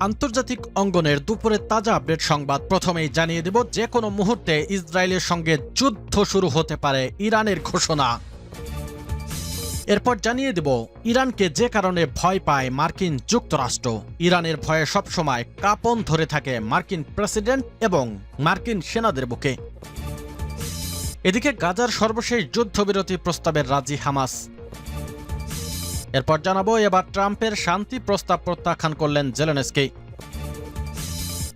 আন্তর্জাতিক অঙ্গনের দুপুরে তাজা আপডেট সংবাদ প্রথমেই জানিয়ে দেব, যে কোনো মুহূর্তে ইসরায়েলের সঙ্গে যুদ্ধ শুরু হতে পারে ইরানের ঘোষণা। এরপর জানিয়ে দেব, ইরানকে যে কারণে ভয় পায় মার্কিন যুক্তরাষ্ট্র। ইরানের ভয়ে সবসময় কাপন ধরে থাকে মার্কিন প্রেসিডেন্ট এবং মার্কিন সেনাদের বুকে। এদিকে গাজার সর্বশেষ যুদ্ধবিরতি প্রস্তাবের রাজি হামাস। এরপর জানাব, এবার ট্রাম্পের শান্তি প্রস্তাব প্রত্যাখ্যান করলেন জেলেনস্কি।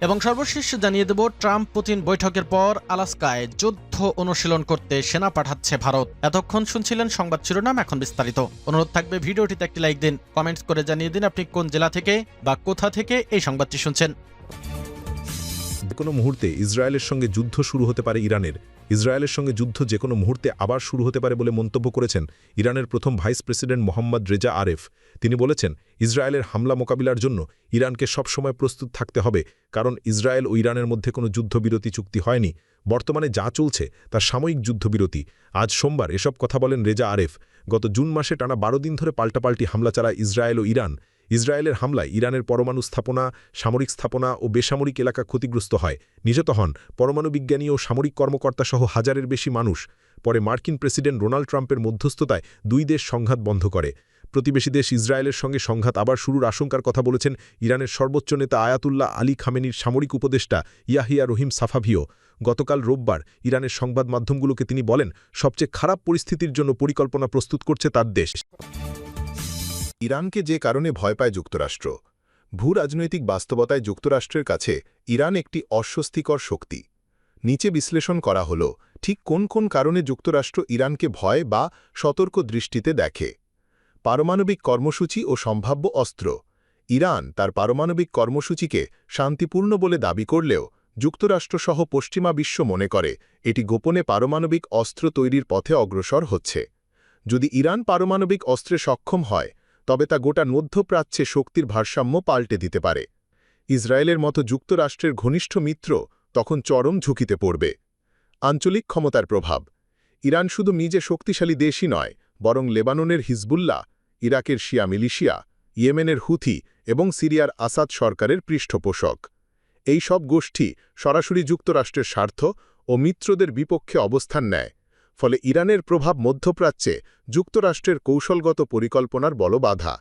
এবং সর্বশেষ জানিয়ে দেব ট্রাম্প পুতিন বৈঠকের পর আলাস্কায় যুদ্ধ অনুশীলন করতে সেনা পাঠাচ্ছে ভারত। এতক্ষণ শুনছিলেন সংবাদ শিরোনাম, এখন বিস্তারিত। অনুরোধ থাকবে, ভিডিওটিতে একটি লাইক দিন, কমেন্টস করে জানিয়ে দিন আপনি কোন জেলা থেকে বা কোথা থেকে এই সংবাদটি শুনছেন। কোনো মুহূর্তে ইসরায়েলের সঙ্গে যুদ্ধ শুরু হতে পারে ইরানের। ইসরায়েলের সঙ্গে যুদ্ধ যে কোনো মুহূর্তে আবার শুরু হতে পারে বলে মন্তব্য করেছেন ইরানের প্রথম vice president Mohammad Reza Aref. তিনি বলেছেন, ইসরায়েলের হামলা মোকাবিলার জন্য ইরানকে সবসময় প্রস্তুত থাকতে হবে, কারণ ইসরায়েল ও ইরানের মধ্যে কোনো যুদ্ধবিরতি চুক্তি হয়নি। বর্তমানে যা চলছে তা সাময়িক যুদ্ধবিরতি। আজ সোমবার এসব কথা বলেন রেজা আরেফ। গত জুন মাসে টানা বারো দিন ধরে পাল্টাপাল্টি হামলা চালায় ইসরায়েল ও ইরান। ইসরায়েলের হামলায় ইরানের পরমাণু স্থাপনা, সামরিক স্থাপনা ও বেসামরিক এলাকা ক্ষতিগ্রস্ত হয়। নিহত হন পরমাণু বিজ্ঞানী ও সামরিক কর্মকর্তা সহ হাজারের বেশি মানুষ। পরে মার্কিন প্রেসিডেন্ট ডোনাল্ড ট্রাম্পের মধ্যস্থতায় দুই দেশ সংঘাত বন্ধ করে। প্রতিবেশী দেশ ইসরায়েলের সঙ্গে সংঘাত আবার শুরুর আশঙ্কার কথা বলেছেন ইরানের সর্বোচ্চ নেতা আয়াতুল্লাহ আলী খামেনির সামরিক উপদেষ্টা ইয়াহিয়া রহিম সাফাভিও। গতকাল রোববার ইরানের সংবাদ মাধ্যমগুলোকে তিনি বলেন, সবচেয়ে খারাপ পরিস্থিতির জন্য পরিকল্পনা প্রস্তুত করছে তার দেশ। ইরানকে যে কারণে ভয় পায় যুক্তরাষ্ট্র। ভূ রাজনৈতিক বাস্তবতায় যুক্তরাষ্ট্রের কাছে ইরান একটি অস্বস্তিকর শক্তি। নিচে বিশ্লেষণ করা হল, ঠিক কোন কোন কারণে যুক্তরাষ্ট্র ইরানকে ভয় বা সতর্ক দৃষ্টিতে দেখে। পারমাণবিক কর্মসূচি ও সম্ভাব্য অস্ত্র। ইরান তার পারমাণবিক কর্মসূচিকে শান্তিপূর্ণ বলে দাবি করলেও যুক্তরাষ্ট্রসহ পশ্চিমা বিশ্ব মনে করে এটি গোপনে পারমাণবিক অস্ত্র তৈরির পথে অগ্রসর হচ্ছে। যদি ইরান পারমাণবিক অস্ত্রে সক্ষম হয় তবে তা গোটা মধ্যপ্রাচ্যে শক্তির ভারসাম্য পাল্টে দিতে পারে। ইসরায়েলের মতো যুক্তরাষ্ট্রের ঘনিষ্ঠ মিত্র তখন চরম ঝুঁকিতে পড়বে। আঞ্চলিক ক্ষমতার প্রভাব। ইরান শুধু নিজে শক্তিশালী দেশই নয়, বরং লেবাননের হিজবুল্লাহ, ইরাকের শিয়া মিলিশিয়া, ইয়েমেনের হুথি এবং সিরিয়ার আসাদ সরকারের পৃষ্ঠপোষক। এই সব গোষ্ঠী সরাসরি যুক্তরাষ্ট্রের স্বার্থ ও মিত্রদের বিপক্ষে অবস্থান নেয়। ফলে ইরানের প্রভাব মধ্যপ্রাচ্যে যুক্তরাষ্ট্রের কৌশলগত পরিকল্পনার বল বাধা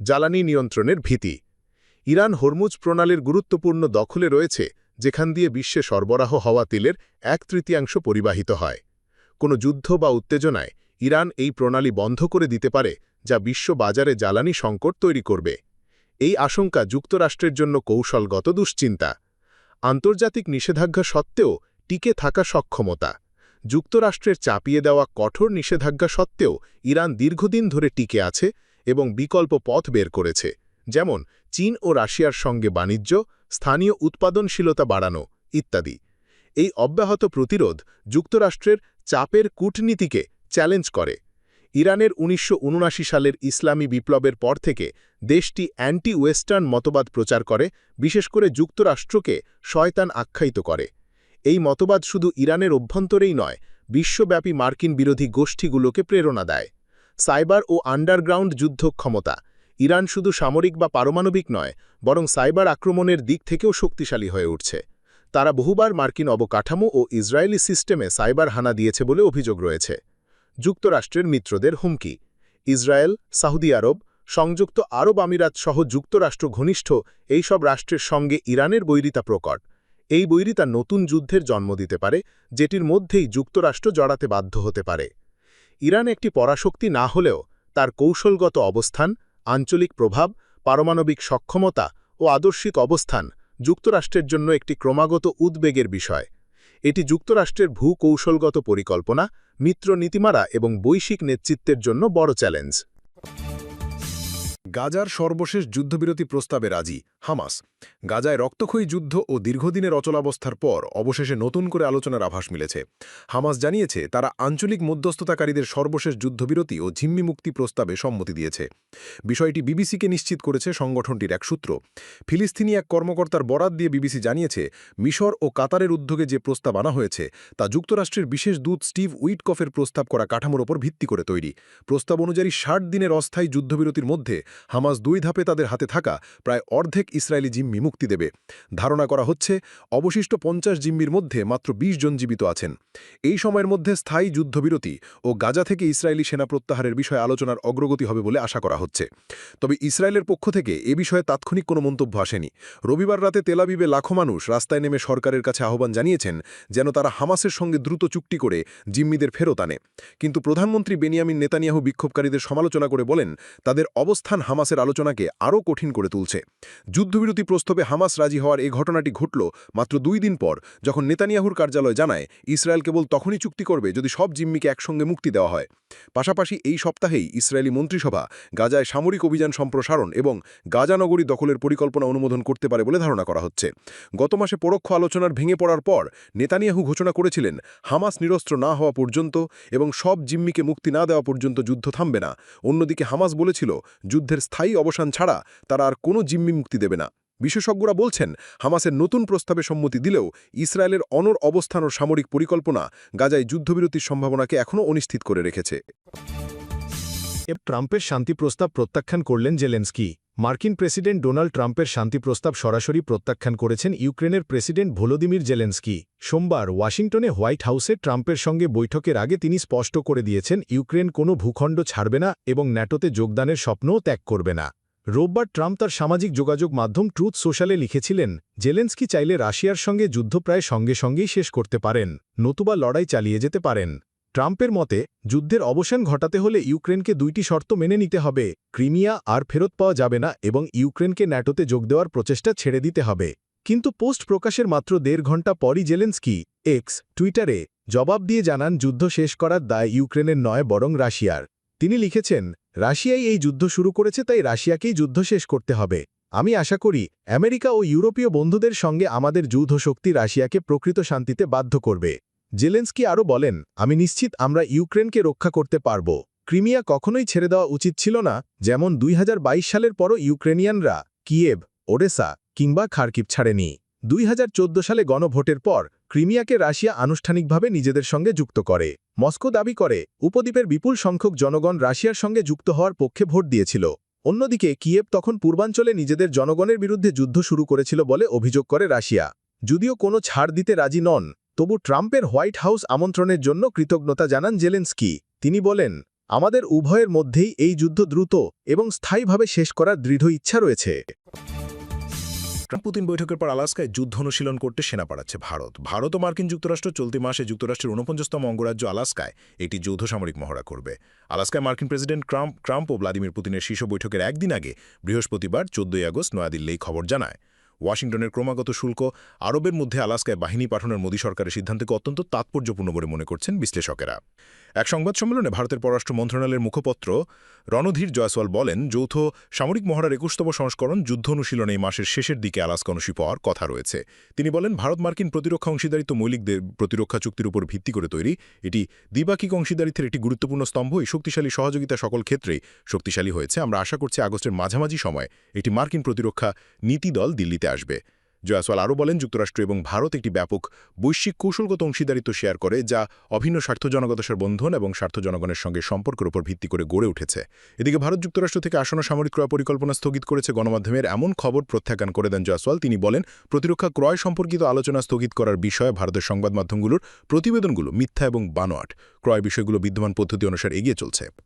জ্বালানি নিয়ন্ত্রণের ভীতি। ইরান হরমুজ প্রণালীর গুরুত্বপূর্ণ দখলে রয়েছে, যেখান দিয়ে বিশ্বে সরবরাহ হওয়া তেলের এক তৃতীয়াংশ পরিবাহিত হয়। কোনো যুদ্ধ বা উত্তেজনায় ইরান এই প্রণালী বন্ধ করে দিতে পারে, যা বিশ্ব বাজারে জ্বালানি সংকট তৈরি করবে। এই আশঙ্কা যুক্তরাষ্ট্রের জন্য কৌশলগত দুশ্চিন্তা। আন্তর্জাতিক নিষেধাজ্ঞা সত্ত্বেও টিকে থাকা সক্ষমতা। যুক্তরাষ্ট্রের চাপিয়ে দেওয়া কঠোর নিষেধাজ্ঞা সত্ত্বেও ইরান দীর্ঘদিন ধরে টিকে আছে এবং বিকল্প পথ বের করেছে, যেমন চীন ও রাশিয়ার সঙ্গে বাণিজ্য, স্থানীয় উৎপাদনশীলতা বাড়ানো ইত্যাদি। এই অব্যাহত প্রতিরোধ যুক্তরাষ্ট্রের চাপের কূটনীতিকে চ্যালেঞ্জ করে। ইরানের উনিশশো উনআশি সালের ইসলামী বিপ্লবের পর থেকে দেশটি অ্যান্টি ওয়েস্টার্ন মতবাদ প্রচার করে, বিশেষ করে যুক্তরাষ্ট্রকে শয়তান আখ্যায়িত করে। এই মতবাদ শুধু ইরানের অভ্যন্তরেই নয়, বিশ্বব্যাপী মার্কিন বিরোধী গোষ্ঠীগুলোকে প্রেরণা দেয়। সাইবার ও আন্ডারগ্রাউন্ড যুদ্ধ ক্ষমতা। ইরান শুধু সামরিক বা পারমাণবিক নয়, বরং সাইবার আক্রমণের দিক থেকেও শক্তিশালী হয়ে উঠছে। তারা বহুবার মার্কিন অবকাঠামো ও ইসরায়েলি সিস্টেমে সাইবার হানা দিয়েছে বলে অভিযোগ রয়েছে। যুক্তরাষ্ট্রের মিত্রদের হুমকি। ইসরায়েল, সাউদি আরব, সংযুক্ত আরব আমিরাত সহ যুক্তরাষ্ট্র ঘনিষ্ঠ এইসব রাষ্ট্রের সঙ্গে ইরানের বৈরিতা প্রকট। এই বৈরিতা নতুন যুদ্ধের জন্ম দিতে পারে, যেটির মধ্যেই যুক্তরাষ্ট্র জড়াতে বাধ্য হতে পারে। ইরান একটি পরাশক্তি না হলেও তার কৌশলগত অবস্থান, আঞ্চলিক প্রভাব, পারমাণবিক সক্ষমতা ও আদর্শিক অবস্থান যুক্তরাষ্ট্রের জন্য একটি ক্রমাগত উদ্বেগের বিষয়। এটি যুক্তরাষ্ট্রের ভূকৌশলগত পরিকল্পনা মিত্র নীতিমারা এবং বৈশ্বিক নেতৃত্বের জন্য বড় চ্যালেঞ্জ। গাজার সর্বশেষ যুদ্ধবিরতি প্রস্তাবে রাজি হামাস। গাজায় রক্তক্ষয়ী যুদ্ধ ও দীর্ঘদিনের অচলাবস্থার পর অবশেষে নতুন করে আলোচনার আভাস মিলেছে। হামাস জানিয়েছে, তারা আঞ্চলিক মধ্যস্থতাকারীদের সর্বশেষ যুদ্ধবিরতি ও ঝিম্মি মুক্তি প্রস্তাবে সম্মতি দিয়েছে। বিষয়টি বিবিসিকে নিশ্চিত করেছে সংগঠনটির এক সূত্র। ফিলিস্তিনি এক কর্মকর্তার বরাত দিয়ে বিবিসি জানিয়েছে, মিশর ও কাতারের উদ্যোগে যে প্রস্তাব আনা হয়েছে, তা যুক্তরাষ্ট্রের বিশেষ দূত স্টিভ উইটকফের প্রস্তাব করা কাঠামোর ওপর ভিত্তি করে তৈরি। প্রস্তাব অনুযায়ী ষাট দিনের অস্থায়ী যুদ্ধবিরতির মধ্যে হামাস দুই ধাপে তাদের হাতে থাকা প্রায় অর্ধেক ইসরায়েলি জিম্মি মুক্তি দেবে। ধারণা করা হচ্ছে, অবশিষ্ট পঞ্চাশ জিম্মির মধ্যে মাত্র ২০ জন জীবিত আছেন। এই সময়ের মধ্যে স্থায়ী যুদ্ধবিরতি ও গাজা থেকে ইসরায়েলি সেনা প্রত্যাহারের বিষয়ে আলোচনার অগ্রগতি হবে বলে আশা করা হচ্ছে। তবে ইসরায়েলের পক্ষ থেকে এ বিষয়ে তাৎক্ষণিক কোনো মন্তব্য আসেনি। রবিবার রাতে তেলাবিবে লাখো মানুষ রাস্তায় নেমে সরকারের কাছে আহ্বান জানিয়েছেন যেন তারা হামাসের সঙ্গে দ্রুত চুক্তি করে জিম্মিদের ফেরত আনে। কিন্তু প্রধানমন্ত্রী বেনিয়ামিন নেতানিয়াহু বিক্ষোভকারীদের সমালোচনা করে বলেন, তাদের অবস্থান হামাসের আলোচনাকে আরও কঠিন করে তুলছে। যুদ্ধবিরতি প্রস্তাবে হামাস রাজি হওয়ার এই ঘটনাটি ঘটল মাত্র দুই দিন পর, যখন নেতানিয়াহুর কার্যালয় জানায়, ইসরায়েল কেবল তখনই চুক্তি করবে যদি সব জিম্মিকে একসঙ্গে মুক্তি দেওয়া হয়। পাশাপাশি এই সপ্তাহেই ইসরায়েলি মন্ত্রিসভা গাজায় সামরিক অভিযান সম্প্রসারণ এবং গাজানগরী দখলের পরিকল্পনা অনুমোদন করতে পারে বলে ধারণা করা হচ্ছে। গত মাসে পরোক্ষ আলোচনার ভেঙে পড়ার পর, নেতানিয়াহু ঘোষণা করেছিলেন, হামাস নিরস্ত্র না হওয়া পর্যন্ত এবং সব জিম্মিকে মুক্তি না দেওয়া পর্যন্ত যুদ্ধ থামবে না। অন্যদিকে হামাস বলেছিল যুদ্ধের স্থায়ী অবসান ছাড়া তারা আর কোনো জিম্মি মুক্তি দেবে না। বিশেষজ্ঞরা বলছেন, হামাসের নতুন প্রস্তাবে সম্মতি দিলেও ইসরায়েলের অনর অবস্থান ও সামরিক পরিকল্পনা গাজায় যুদ্ধবিরতির সম্ভাবনাকে এখনও অনিশ্চিত করে রেখেছে। ট্রাম্পের শান্তি প্রস্তাব প্রত্যাখ্যান করলেন জেলেন্সকি। মার্কিন প্রেসিডেন্ট ডোনাল্ড ট্রাম্পের শান্তি প্রস্তাব সরাসরি প্রত্যাখ্যান করেছেন ইউক্রেনের প্রেসিডেন্ট ভলোদিমির জেলেন্সকি। সোমবার ওয়াশিংটনে হোয়াইট হাউসে ট্রাম্পের সঙ্গে বৈঠকের আগে তিনি স্পষ্ট করে দিয়েছেন, ইউক্রেন কোনো ভূখণ্ড ছাড়বে না এবং ন্যাটোতে যোগদানের স্বপ্নও ত্যাগ করবে না। রোববার ট্রাম্প তার সামাজিক যোগাযোগ মাধ্যম ট্রুথ সোশ্যালে লিখেছিলেন, জেলেন্সকি চাইলে রাশিয়ার সঙ্গে যুদ্ধ প্রায় সঙ্গে সঙ্গেই শেষ করতে পারেন, নতুবা লড়াই চালিয়ে যেতে পারেন। ট্রাম্পের মতে, যুদ্ধের অবসান ঘটাতে হলে ইউক্রেনকে দুইটি শর্ত মেনে নিতে হবে, ক্রিমিয়া আর ফেরত পাওয়া যাবে না এবং ইউক্রেনকে ন্যাটোতে যোগ দেওয়ার প্রচেষ্টা ছেড়ে দিতে হবে। কিন্তু পোস্ট প্রকাশের মাত্র দেড় ঘণ্টা পরই জেলেন্সকি, এক্স, টুইটারে জবাব দিয়ে জানান যুদ্ধ শেষ করার দায় ইউক্রেনের নয় বরং রাশিয়ার। তিনি লিখেছেন, রাশিয়াই এই যুদ্ধ শুরু করেছে, তাই রাশিয়াকেই যুদ্ধ শেষ করতে হবে। আমি আশা করি, আমেরিকা ও ইউরোপীয় বন্ধুদের সঙ্গে আমাদের যুদ্ধ শক্তি রাশিয়াকে প্রকৃত শান্তিতে বাধ্য করবে। জেলেন্সকি আরও বলেন, আমি নিশ্চিত আমরা ইউক্রেনকে রক্ষা করতে পারব। ক্রিমিয়া কখনোই ছেড়ে দেওয়া উচিত ছিল না, যেমন দুই হাজার বাইশ সালের পরও ইউক্রেনিয়ানরা কিয়েভ ওডেসা কিংবা খার্কিব ছাড়েনি। দুই হাজার চোদ্দ সালে গণভোটের পর, ক্রিমিয়াকে রাশিয়া আনুষ্ঠানিকভাবে নিজেদের সঙ্গে যুক্ত করে। মস্কো দাবি করে, উপদ্বীপের বিপুল সংখ্যক জনগণ রাশিয়ার সঙ্গে যুক্ত হওয়ার পক্ষে ভোট দিয়েছিল। অন্যদিকে, কিয়েভ তখন পূর্বাঞ্চলে নিজেদের জনগণের বিরুদ্ধে যুদ্ধ শুরু করেছিল বলে অভিযোগ করে রাশিয়া। যদিও কোনো ছাড় দিতে রাজি নন তবু ট্রাম্পের হোয়াইট হাউস আমন্ত্রণের জন্য কৃতজ্ঞতা জানান জেলেন্সকি। তিনি বলেন, আমাদের উভয়ের মধ্যেই এই যুদ্ধ দ্রুত এবং স্থায়ীভাবে শেষ করার দৃঢ় ইচ্ছা রয়েছে। পুতিন বৈঠকের পর আলাস্কায় যুদ্ধ অনুশীলন করতে সেনা পাঠাচ্ছে ভারত। ভারত ও মার্কিন যুক্তরাষ্ট্র চলতি মাসে যুক্তরাষ্ট্রের ঊনপঞ্চাশতম অঙ্গরাজ্য আলাস্কায় একটি যৌথ সামরিক মহড়া করবে। আলাস্কায় মার্কিন প্রেসিডেন্ট ট্রাম্প ট্রাম্প ও ভ্লাদিমির পুতিনের শীর্ষ বৈঠকের একদিন আগে বৃহস্পতিবার চোদ্দই আগস্ট নয়াদিল্লি খবর জানায়। ওয়াশিংটনের ক্রমাগত শুল্ক, আরবের মধ্যে আলাস্কায় বাহিনী পাঠানোর মোদী সরকারের সিদ্ধান্তকে অত্যন্ত তাৎপর্যপূর্ণ বলে মনে করছেন বিশ্লেষকেরা। এক সংবাদ সম্মেলনে ভারতের পররাষ্ট্র মন্ত্রণালয়ের মুখপত্র রণধীর জয়সওয়াল বলেন, যৌথ সামরিক মহড়ার একুশতম সংস্করণ যুদ্ধ অনুশীলনে এই মাসের শেষের দিকে আলাস্কা অনুষ্ঠিত হওয়ার কথা রয়েছে। তিনি বলেন, ভারত মার্কিন প্রতিরক্ষা অংশীদারিত্ব মৌলিকদের প্রতিরক্ষা চুক্তির উপর ভিত্তি করে তৈরি। এটি দ্বিপাক্ষিক অংশীদারিত্বের একটি গুরুত্বপূর্ণ স্তম্ভ। এই শক্তিশালী সহযোগিতা সকল ক্ষেত্রেই শক্তিশালী হয়েছে। আমরা আশা করছি আগস্টের মাঝামাঝি সময় একটি মার্কিন প্রতিরক্ষা নীতি দল দিল্লিতে আসবে। জয়াসওয়াল আরও বলেন, যুক্তরাষ্ট্র এবং ভারত একটি ব্যাপক বৈশ্বিক কৌশলগত অংশীদারিত্ব শেয়ার করে, যা অভিন্ন স্বার্থ জনগতসার বন্ধন এবং স্বার্থ জনগণের সঙ্গে সম্পর্কের উপর ভিত্তি করে গড়ে উঠেছে। এদিকে ভারত যুক্তরাষ্ট্র থেকে আসন্ন সামরিক ক্রয় পরিকল্পনা স্থগিত করেছে গণমাধ্যমের এমন খবর প্রত্যাখ্যান করে দেন জয়সওয়াল। তিনি বলেন, প্রতিরক্ষা ক্রয় সম্পর্কিত আলোচনা স্থগিত করার বিষয়ে ভারতের সংবাদ মাধ্যমগুলোর প্রতিবেদনগুলো মিথ্যা এবং বানোয়াট। ক্রয় বিষয়গুলো বিদ্যমান পদ্ধতি অনুসারে এগিয়ে চলছে।